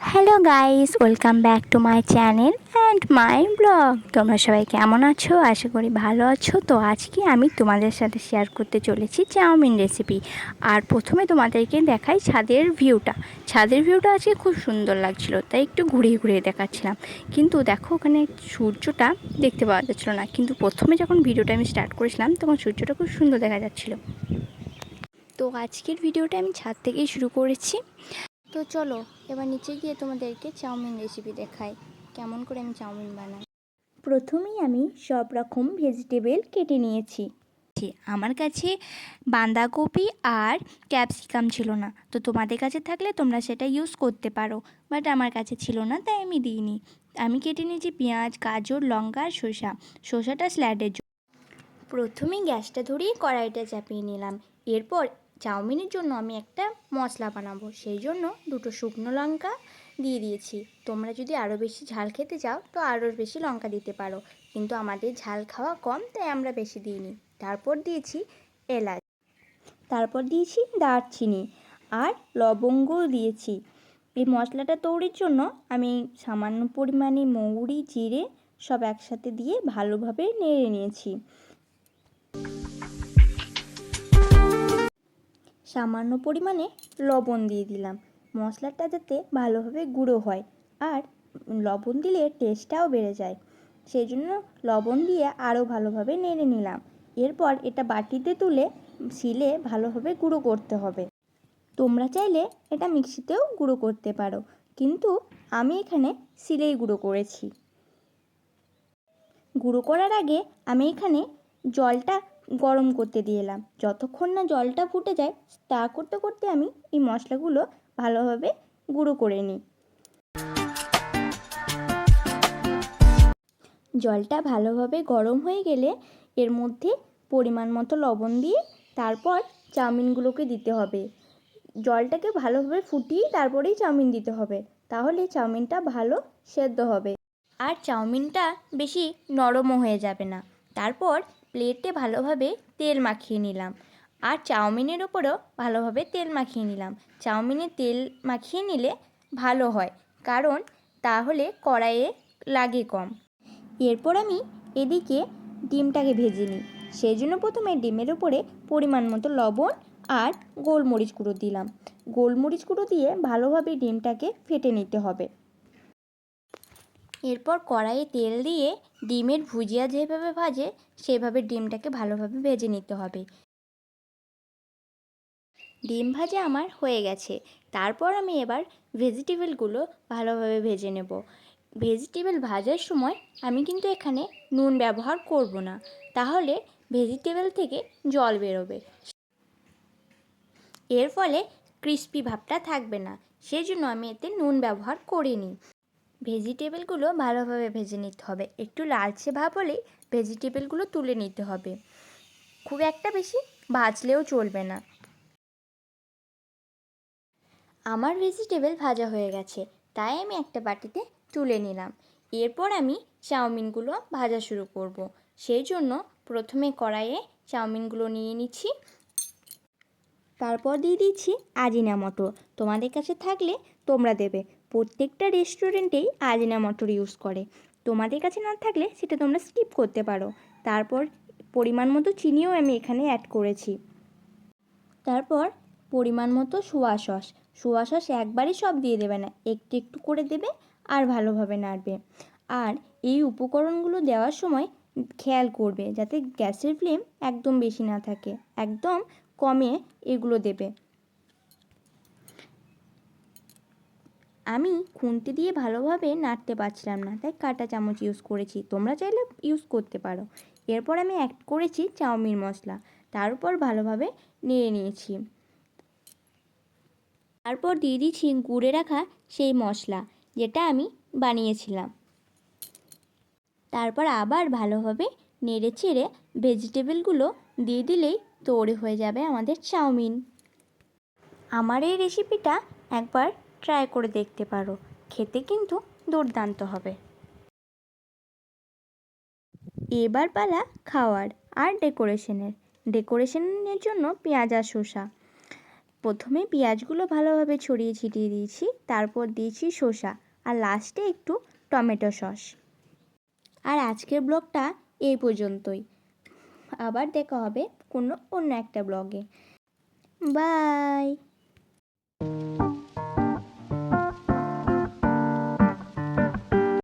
Hello guys welcome back to my channel and my blog তোমরা সবাই কেমন আছো? আশা করি ভালো আছো। তো আজকে আমি তোমাদের সাথে শেয়ার করতে চলেছি চাউমিন রেসিপি আর প্রথমে তোমাদেরকে দেখাই ছাদের ভিউটা ছাদের ভিউটা আজকে খুব সুন্দর লাগছিল, তাই একটু ঘুরিয়ে ঘুরিয়ে দেখাচ্ছিলাম। কিন্তু দেখো, ওখানে সূর্যটা দেখতে পাওয়া যাচ্ছিল না। কিন্তু প্রথমে যখন ভিডিওটা আমি স্টার্ট করেছিলাম, তখন সূর্যটা খুব সুন্দর দেখা যাচ্ছিল। তো আজকের ভিডিওটা আমি ছাদ থেকেই শুরু করেছি। তো চলো এবার নিচে গিয়ে তোমাদেরকে চাউমিন রেসিপি দেখাই। কেমন করে আমি চাউমিন বানাই? প্রথমেই আমি সব রকম ভেজিটেবল কেটে নিয়েছি। আমার কাছে বাঁধাকপি আর ক্যাপসিকাম ছিল না। তো তোমাদের কাছে থাকলে তোমরা সেটা ইউজ করতে পারো। বাট আমার কাছে ছিল না তাই আমি দিইনি। আমি কেটে নিয়েছি পেঁয়াজ গাজর লঙ্কা আর শসা শসাটা স্ল্যাডের জন্য। প্রথমেই গ্যাসটা ধরিয়ে কড়াইটা চাপিয়ে নিলাম। এরপর চাউমিনের জন্য আমি একটা মশলা বানাবো। সেই জন্য দুটো শুকনো লঙ্কা দিয়ে দিয়েছি। তোমরা যদি আরও বেশি ঝাল খেতে চাও, তো আরও বেশি লঙ্কা দিতে পারো। কিন্তু আমাদের ঝাল খাওয়া কম, তাই আমরা বেশি দিইনি। তারপর দিয়েছি এলাচ। তারপর দিয়েছি দারচিনি। আর লবঙ্গও দিয়েছি। এই মশলাটা তৈরির জন্য আমি সামান্য পরিমাণে মৌরি, জিরে সব একসাথে দিয়ে ভালোভাবে নেড়ে নিয়েছি। সামান্য পরিমাণে লবণ দিয়ে দিলাম। মশলাটা যাতে ভালোভাবে গুঁড়ো হয় আর লবণ দিলে টেস্টটাও বেড়ে যায়। সেই জন্য লবণ দিয়ে আরও ভালোভাবে নেড়ে নিলাম। এরপর এটা বাটিতে তুলে শিলে ভালোভাবে গুঁড়ো করতে হবে। তোমরা চাইলে এটা মিক্সিতেও গুঁড়ো করতে পারো, কিন্তু আমি এখানে শিলেই গুঁড়ো করেছি। গুঁড়ো করার আগে আমি এখানে জলটা গরম করতে দিয়ে এলাম। যতক্ষণ না জলটা ফুটে যায়, তা করতে করতে আমি এই মশলাগুলো ভালোভাবে গুঁড়ো করে নিই। জলটা ভালোভাবে গরম হয়ে গেলে এর মধ্যে পরিমাণ মতো লবণ দিয়ে তারপর চাউমিনগুলোকে দিতে হবে। জলটাকে ভালোভাবে ফুটিয়ে তারপরেই চাউমিন দিতে হবে। তাহলে চাউমিনটা ভালো সেদ্ধ হবে। আর চাউমিনটা বেশি নরমও হয়ে যাবে না। তারপর প্লেটে ভালোভাবে তেল মাখিয়ে নিলাম। আর চাউমিনের ওপরেও ভালোভাবে তেল মাখিয়ে নিলাম। চাউমিনে তেল মাখিয়ে নিলে ভালো হয়, কারণ তাহলে কড়াইয়ে লাগে কম। এরপর আমি এদিকে ডিমটাকে ভেজে নিই। সেই জন্য প্রথমে ডিমের উপরে পরিমাণ মতো লবণ আর গোলমরিচ গুঁড়ো দিলাম। গোলমরিচ গুঁড়ো দিয়ে ভালোভাবে ডিমটাকে ফেটে নিতে হবে। এরপর কড়াইয়ে তেল দিয়ে ডিমের ভুজিয়া যেভাবে ভাজে, সেভাবে ডিমটাকে ভালোভাবে ভেজে নিতে হবে। ডিম ভাজা আমার হয়ে গেছে। তারপর আমি এবার ভেজিটেবলগুলো ভালোভাবে ভেজে নেব। ভেজিটেবল ভাজার সময় আমি কিন্তু এখানে নুন ব্যবহার করব না, তাহলে ভেজিটেবল থেকে জল বেরোবে। এর ফলে ক্রিস্পি ভাবটা থাকবে না সেই জন্য আমি এতে নুন ব্যবহার করিনি। ভেজিটেবলগুলো ভালোভাবে ভেজে নিতে হবে। একটু লালচে ভাব হলেই ভেজিটেবলগুলো তুলে নিতে হবে। খুব একটা বেশি ভাজলেও চলবে না। আমার ভেজিটেবল ভাজা হয়ে গেছে, তাই আমি একটা বাটিতে তুলে নিলাম। এরপর আমি চাউমিনগুলো ভাজা শুরু করব। সেই জন্য প্রথমে কড়াইয়ে চাউমিনগুলো নিয়ে নিচ্ছি। তারপর দিয়ে দিচ্ছি আজিনা মটর। তোমাদের কাছে থাকলে তোমরা দেবে। প্রত্যেকটা রেস্টুরেন্টেই আজিনা মটর ইউজ করে। তোমাদের কাছে না থাকলে সেটা তোমরা স্কিপ করতে পারো। তারপর পরিমাণ মতো চিনিও আমি এখানে অ্যাড করেছি। তারপর পরিমাণ মতো সোয়া সস সোয়া সস একবারই সব দিয়ে দেবে না, একটু একটু করে দেবে আর ভালোভাবে নাড়বে। আর এই উপকরণগুলো দেওয়ার সময় খেয়াল করবে যাতে গ্যাসের ফ্লেম একদম বেশি না থাকে। একদম কমে এগুলো দেবে। আমি খুন্তি দিয়ে ভালোভাবে নাড়তে পারছিলাম না, তাই কাঁটা চামচ ইউজ করেছি। তোমরা চাইলে ইউজ করতে পারো। এরপর আমি অ্যাড করেছি চাউমিন মশলা। তার উপর ভালোভাবে নেড়ে নিয়েছি। তারপর দিয়ে দিচ্ছি গুঁড়ে রাখা সেই মশলা, যেটা আমি বানিয়েছিলাম। তারপর আবার ভালোভাবে নেড়ে চেড়ে ভেজিটেবলগুলো দিয়ে দিলেই তৈরি হয়ে যাবে আমাদের চাউমিন। আমার এই রেসিপিটা একবার ট্রাই করে দেখতে পারো। খেতে কিন্তু দুর্দান্ত হবে। এবার পালা খাওয়ার আর ডেকোরেশনের। ডেকোরেশনের জন্য পেঁয়াজ আর শসা। প্রথমে পেঁয়াজগুলো ভালোভাবে ছড়িয়ে ছিটিয়ে দিয়েছি, তারপর দিয়েছি শসা আর লাস্টে একটু টমেটো সস। আর আজকের ব্লগটা এই পর্যন্তই। আবার দেখা হবে কোনো অন্য একটা ব্লগে। বাই!